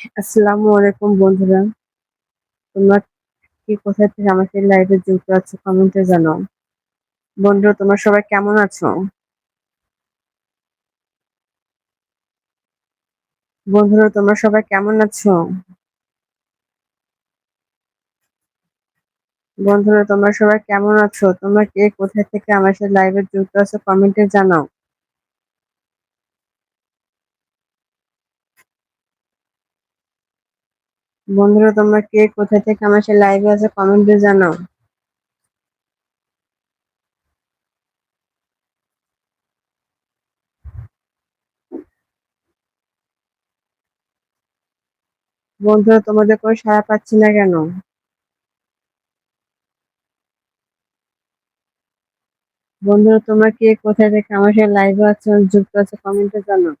আসসালামু আলাইকুম বন্ধুরা। তোমরা কি কোথা থেকে আমাকে লাইভে যুক্ত আছো কমেন্টে জানাও। বন্ধুরা, তোমরা সবাই কেমন আছো? বন্ধুরা, তোমরা সবাই কেমন আছো? বন্ধুরা, তোমরা সবাই কেমন আছো? তোমরা কে কোথা থেকে আমার সাথে লাইভে যুক্ত আছো কমেন্টে জানাও। বন্ধুরা, তোমরা কে কোথা থেকে আমার সাথে লাইভে আছো কমেন্টে জানাও। বন্ধুরা, তোমাদের কোনো সাড়া পাচ্ছি না কেন? বন্ধুরা, তোমরা কে কোথায় থেকে আমার সাথে লাইভে আছো, যুক্ত আছো কমেন্টে জানাও।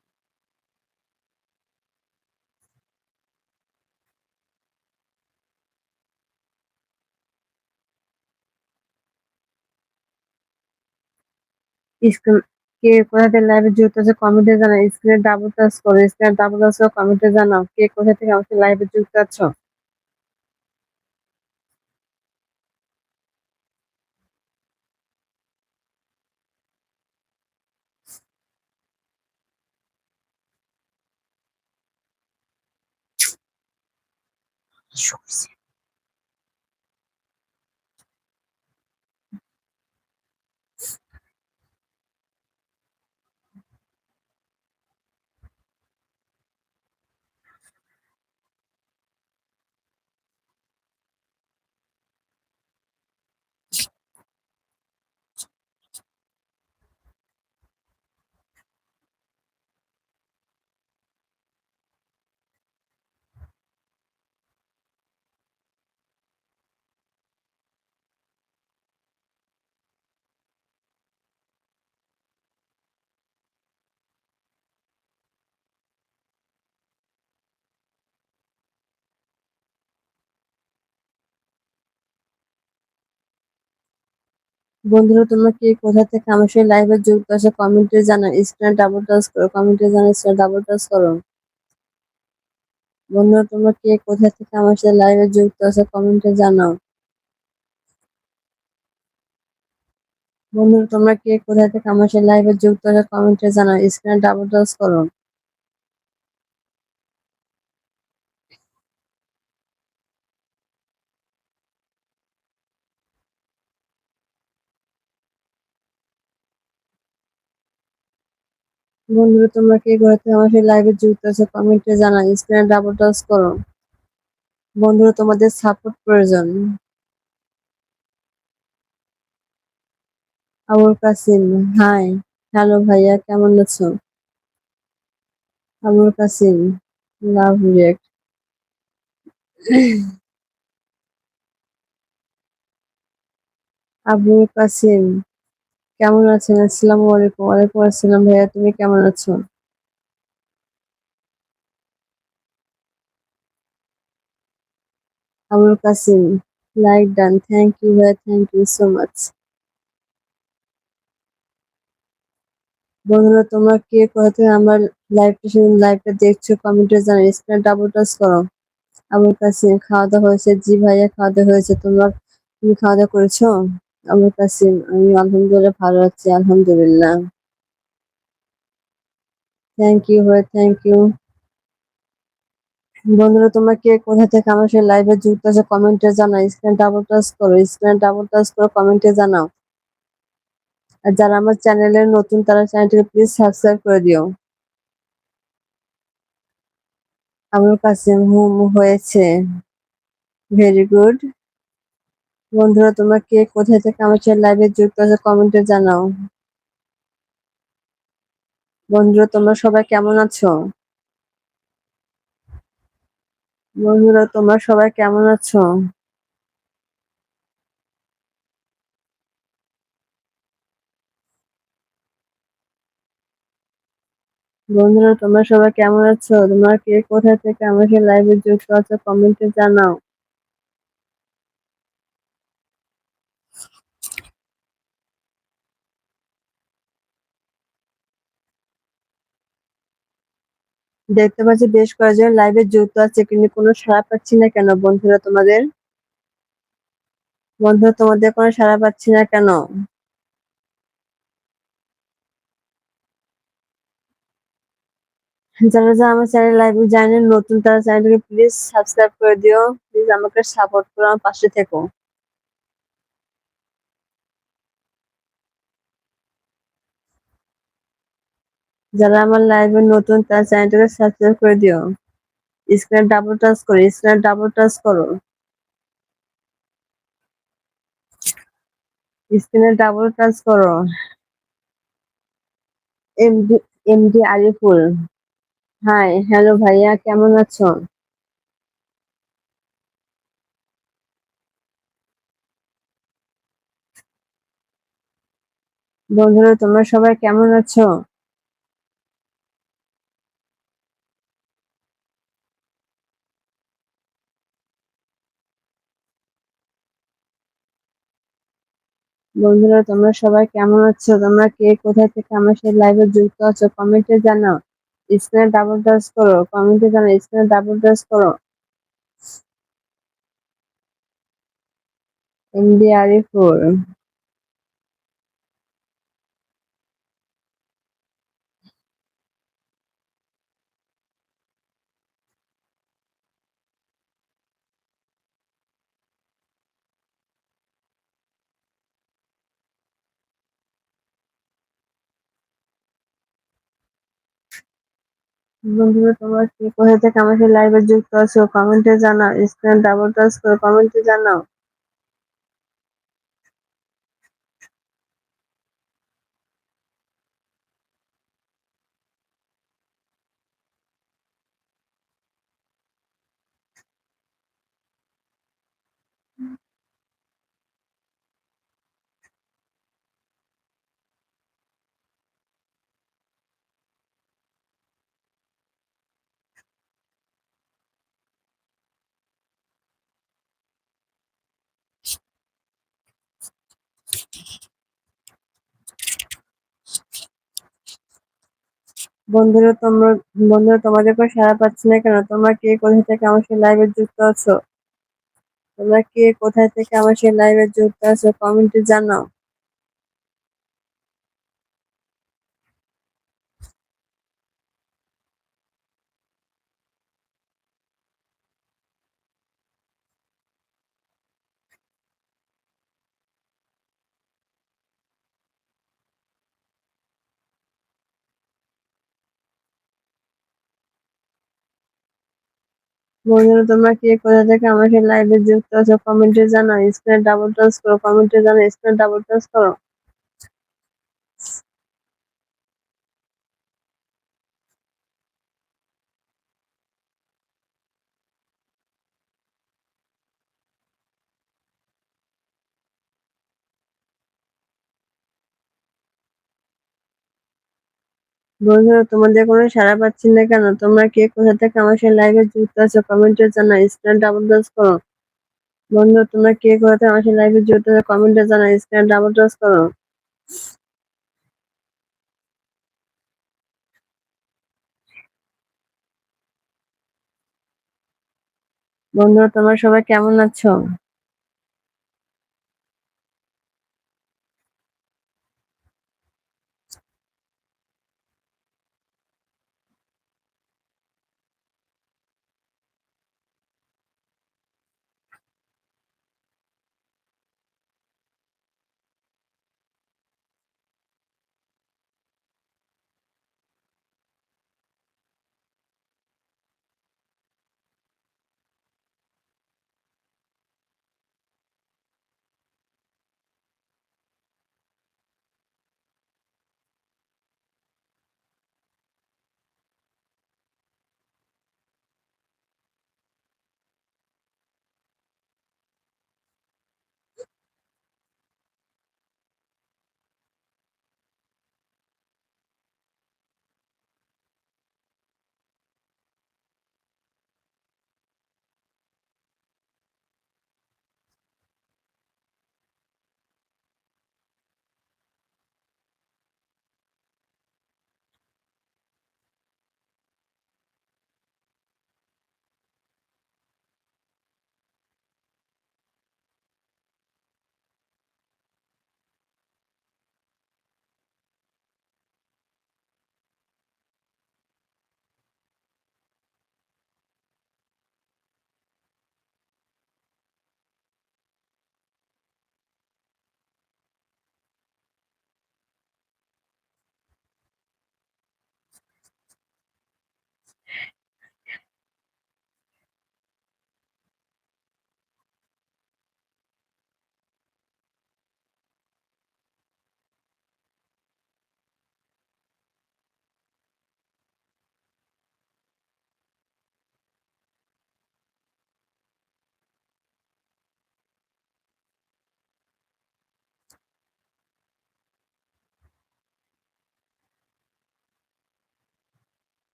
স্ক্রিন কে কোথা থেকে লাইভে যুক্ত আছে কমেন্টে জানাও। স্ক্রিনে ডাবল টাচ করো, স্ক্রিনে ডাবল টাচ করে কমেন্টে জানাও কে কোথা থেকে সাথে লাইভে যুক্ত আছো। বন্ধুরা, তোমরা কে কোথা থেকে আমার সাথে লাইভে যুক্ত আছে কমেন্টে জানাও। স্ক্রিনে ডাবল টাচ করো কমেন্টে জানাও স্ক্রিনে ডাবল টাচ করো। বন্ধুরা, তোমরা কে কোথা থেকে আমার সাথে লাইভে যুক্ত আছে কমেন্টে জানাও। বন্ধুরা, তোমরা কে কোথা থেকে আমার সাথে লাইভে যুক্ত আছে কমেন্টে জানাও। স্ক্রিনে ডাবল টাচ করো। বন্ধুরা, তোমরা কে ঘরেতে আমার সেই লাইভে যুক্ত আছো? কমেন্টে জানা স্ক্রিনে ডাবল টাচ করো। বন্ধুরা, তোমাদের সাপোর্ট প্রয়োজন। আবুল কাসিম হাই হ্যালো ভাইয়া, কেমন আছো? আবুল কাসিম লাভ রিয়েক্ট আবুল কাসিম কেমন আছেন? আসসালামু আলাইকুম। ওয়ালাইকুম আসসালাম ভাইয়া, তুমি কেমন আছো? Abul Kasim, like done. Thank you ভাইয়া থ্যাংক ইউ সো মাচ বন্ধুরা, তোমরা কে? কোথা থেকে? আমার লাইভটা সেদিন লাইভটা দেখছ কমেন্টে জানাও। স্ক্রিনে ডাবল টাচ করো। আবুল কাসিম খাওয়া দাওয়া হয়েছে? জি ভাইয়া খাওয়া দাওয়া হয়েছে। তোমরা তুমি খাওয়া দাওয়া করেছ? আবুল কাসিম আমি আলহামদুলিল্লাহ ভালো আছি, আলহামদুলিল্লাহ। থ্যাংক ইউ ভাই থ্যাংক ইউ বন্ধুরা, তোমরা কে কোথা থেকে আমার সেই লাইভে যুক্ত আছে কমেন্টে জানাও। স্ক্রিনে ডাবল টাচ করো স্ক্রিনে ডাবল টাচ করো কমেন্টে জানাও। আর যারা আমার চ্যানেলের নতুন, তারা চ্যানেলটিকে প্লিজ সাবস্ক্রাইব করে দিও। আমার কাসিম হুম হয়েছে। ভেরি গুড বন্ধুরা, তোমরা কে কোথায় থেকে আমার সেই লাইভে যুক্ত আছে কমেন্টে জানাও। বন্ধুরা, তোমরা সবাই কেমন আছো? বন্ধুরা, তোমরা সবাই কেমন আছো? বন্ধুরা, তোমরা সবাই কেমন আছো? তোমরা কে কোথা থেকে আমাকে লাইভে যুক্ত আছো কমেন্টে জানাও। দেখতে পাচ্ছি বেশ কয়েকজন লাইভে যুক্ত আছে, কিন্তু কোনো সাড়া পাচ্ছি না কেন? বন্ধুরা তোমাদের? বন্ধুরা তোমাদের কোনো সাড়া পাচ্ছি না কেন? যারা যারা আমার চ্যানেল লাইভে জানেন নতুন, তারা চ্যানেলটাকে প্লিজ সাবস্ক্রাইব করে দিও। প্লিজ আমাকে সাপোর্ট করো, আমার পাশে থেকো। যারা আমার লাইভে নতুন, তার চ্যানেলটাকে সাবস্ক্রাইব করে দিও। স্ক্রিনে ডাবল টাচ করো স্ক্রিনে ডাবল টাচ করো। স্ক্রিনে ডাবল টাচ করো। MD MD Ariful hi hello ভাইয়া, কেমন আছো? বন্ধুরা, তোমরা সবাই কেমন আছো? বন্ধুরা, তোমরা সবাই কেমন আছো? তোমরা কে কোথায় থেকে আমার সেই লাইভে যুক্ত আছো? কমেন্টে জানাও। স্ক্রিনে ডাবল টাচ করো। কমেন্টে জানাও। স্ক্রিনে ডাবল টাচ করো। এমডি আরিফুল বন্ধুরা, তোমরা কি কোথা থেকে আমার লাইভে যুক্ত আছো? কমেন্টে জানাও স্ক্রিনে ডাবল টাচ করে কমেন্টে জানাও। বন্ধুরা, তোমরা, বন্ধুরা, তোমাদের কোনো সারা পাচ্ছি না কেন? তোমরা কে কোথায় থেকে আমার সেই লাইভে যুক্ত আছো? তোমরা কে কোথায় থেকে আমার সেই লাইভে যুক্ত আছো? কমেন্টে জানাও। বন্ধুরা, তোমরা কে কোথা থেকে আমাকে লাইভে যুক্ত আছো? কমেন্টে জানাও স্ক্রিনে ডাবল টাচ করো কমেন্টে জানাও স্ক্রিনে ডাবল টাচ করো। বন্ধুরা, তোমাদের কোনো সাড়া পাচ্ছি না কেন? তোমরা কে কোথা থেকে আমার সাথে লাইভে যুক্ত আছো? কমেন্টে জানাও স্ক্রিনে ডাবল টাচ করো। বন্ধুরা, তোমরা কে কোথা থেকে আমার সাথে লাইভে যুক্ত আছো? কমেন্টে জানাও স্ক্রিনে ডাবল টাচ করো। বন্ধুরা, তোমরা সবাই কেমন আছো?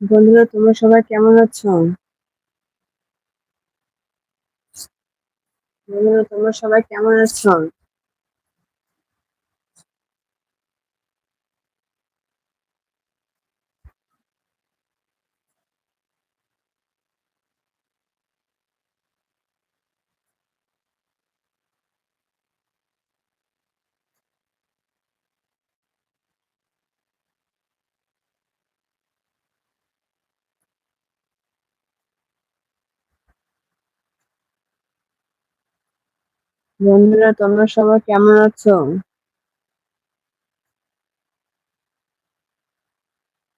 বন্ধুরা তোমরা সবাই কেমন আছো? বন্ধুরা তোমরা সবাই কেমন আছো? বন্ধুরা, তোমরা সবাই কেমন আছো?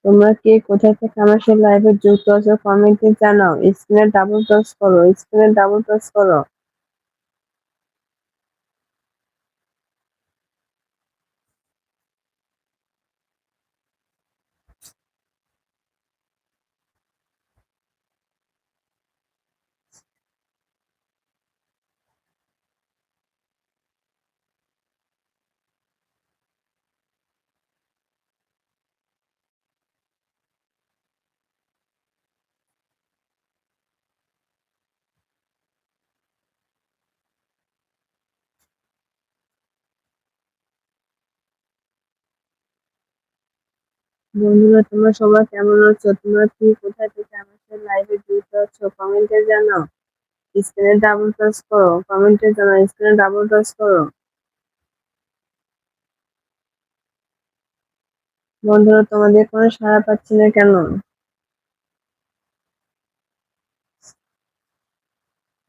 তোমরা কে কোথা থেকে আমার সাথে লাইভে যুক্ত আছো কমেন্টে জানাও। স্ক্রিনে ডাবল টাচ করো স্ক্রিনে ডাবল টাচ করো। বন্ধুরা, তোমরা সবাই কেমন আছো? তোমরা কি কোথা থেকে সাথে লাইভে যুক্ত আছো? কমেন্টে জানাও। স্ক্রিনে ডাবল টাচ করো। কমেন্টে জানাও। স্ক্রিনে ডাবল টাচ করো। বন্ধুরা, তোমাদের কোনো সাড়া পাচ্ছি না কেন?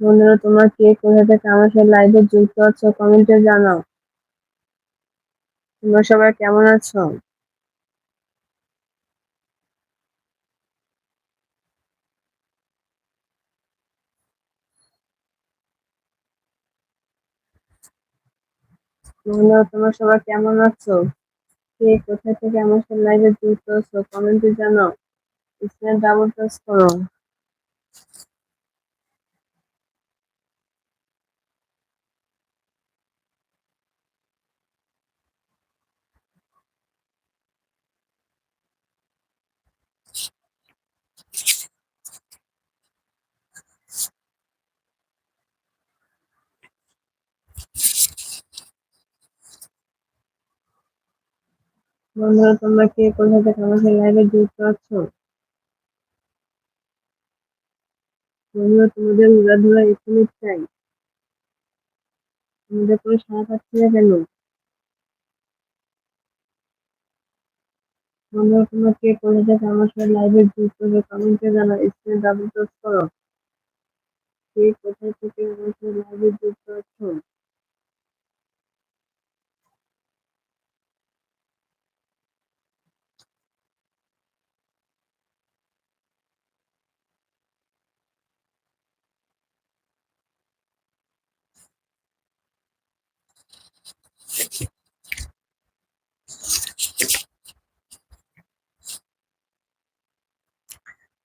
বন্ধুরা, তোমরা কে কোথা থেকে আমার সাথে লাইভে যুক্ত আছো? কমেন্টে জানাও। তোমরা সবাই কেমন আছো? বন্ধুরা তোমরা সবাই কেমন আছো? কে কোথা থেকে আমার সাথে লাইভে যুক্ত আছো? কমেন্টে জানাও। স্ক্রিনে ডাবল টাচ করো। বন্ধুরা, তোমরা কে কোথা থেকে সাথে লাইভে যুক্ত আছো? বন্ধুরা, তোমাদের উড়াধুরা এখানে চাই। তোমাদের কোনো সাড়া পাচ্ছি না কেন? বন্ধুরা, তোমরা কে কোথা থেকে আমার সাথে লাইভে যুক্ত হবে কমেন্টে জানাও স্ক্রিনে ডাবল টাচ করো। কে কোথা থেকে আমার সাথে লাইভে যুক্ত আছো?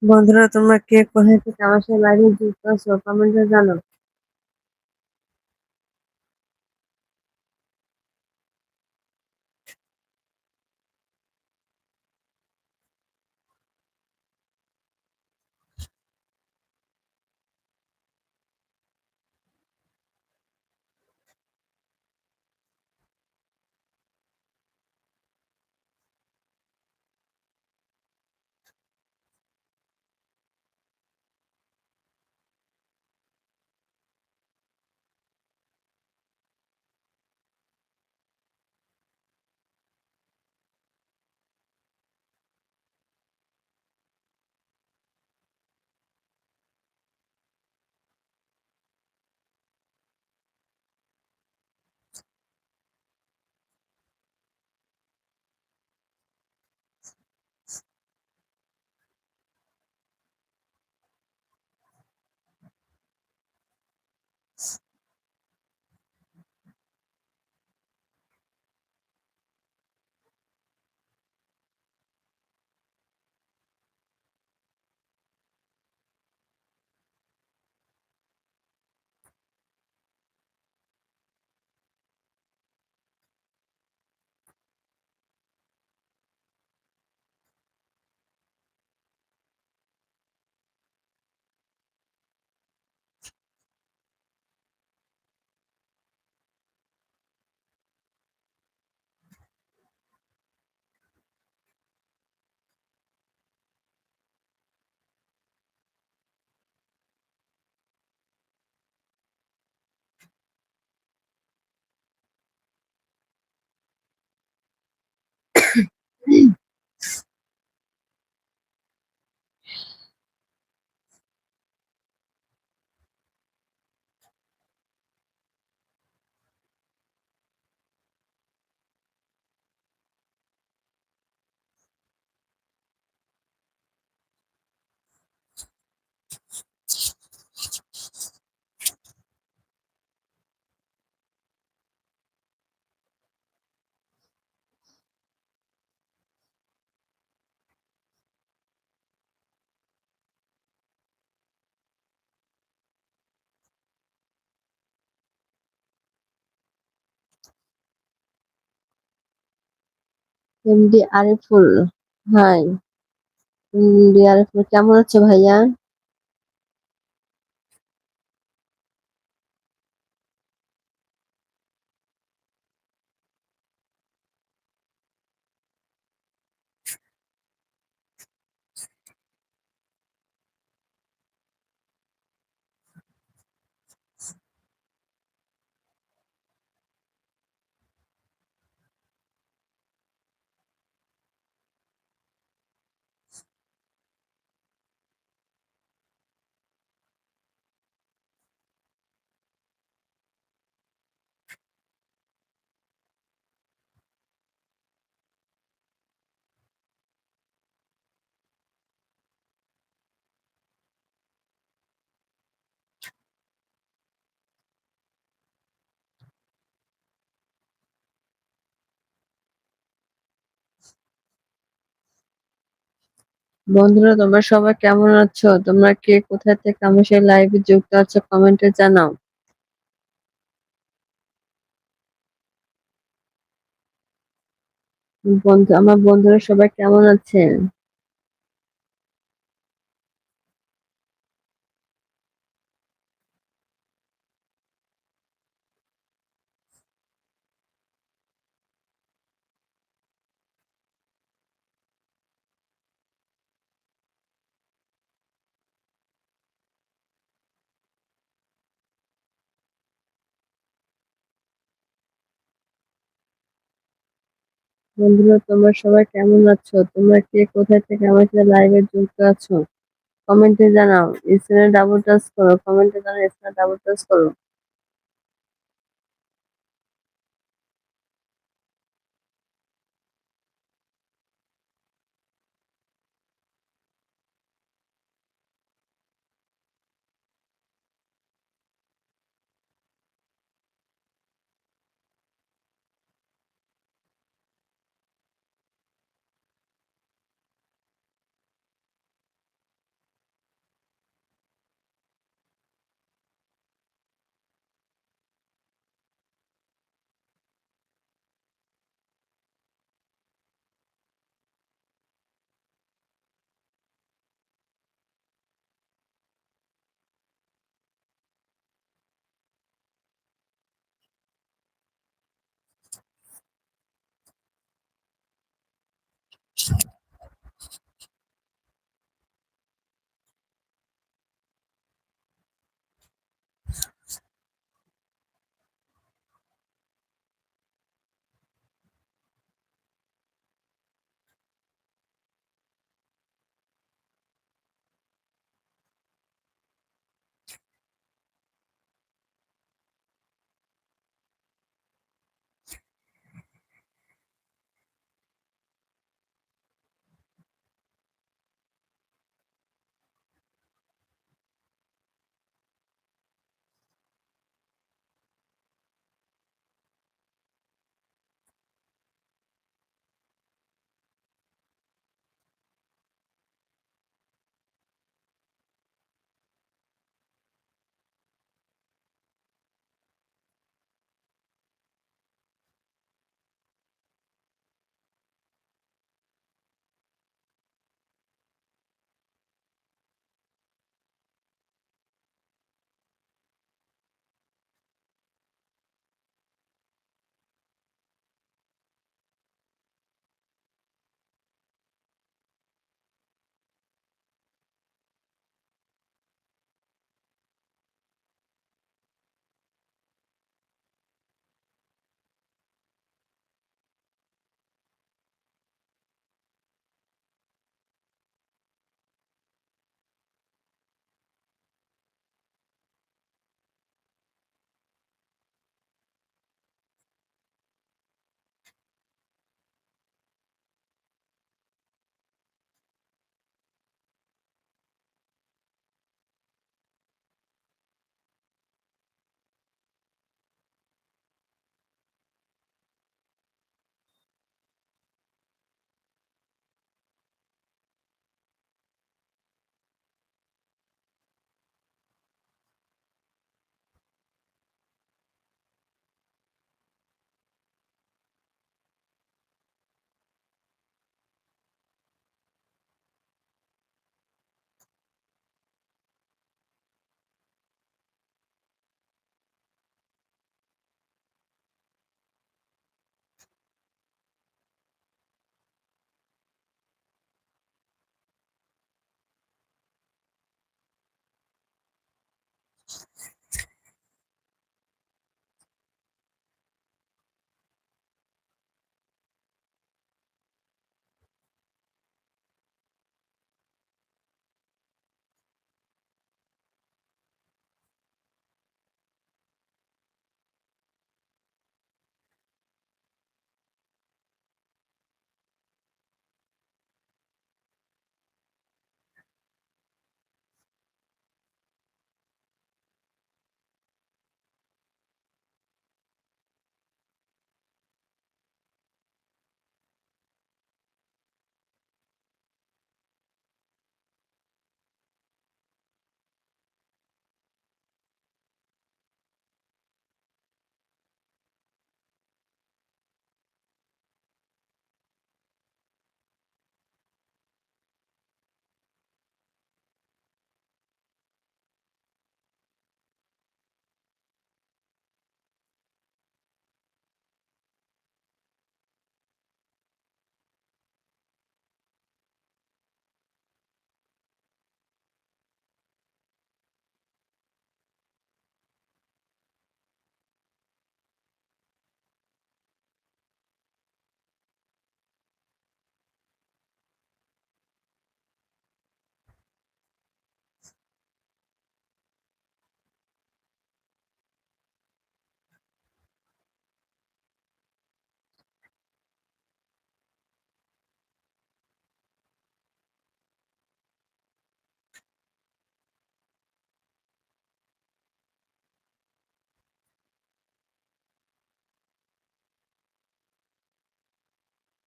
বন্ধুরা তোমরা কে কোথায় থেকে আমার সাথে লাইভে যুক্ত আছো কমেন্টে জানাও। MD Ariful hi MD Ariful কেমন আছো ভাইয়া? বন্ধুরা, তোমরা সবাই কেমন আছো? তোমরা কে কোথা থেকে আমার সেই লাইভে যুক্ত আছো কমেন্টে জানাও। বন্ধু, আমার বন্ধুরা সবাই কেমন আছেন? বন্ধুরা, তোমরা সবাই কেমন আছো? তোমরা কে কোথা থেকে আমার সাথে লাইভে যুক্ত আছো? কমেন্টে জানাও। স্ক্রিনে ডাবল টাচ করো। কমেন্টে জানাও স্ক্রিনে ডাবল টাচ করো।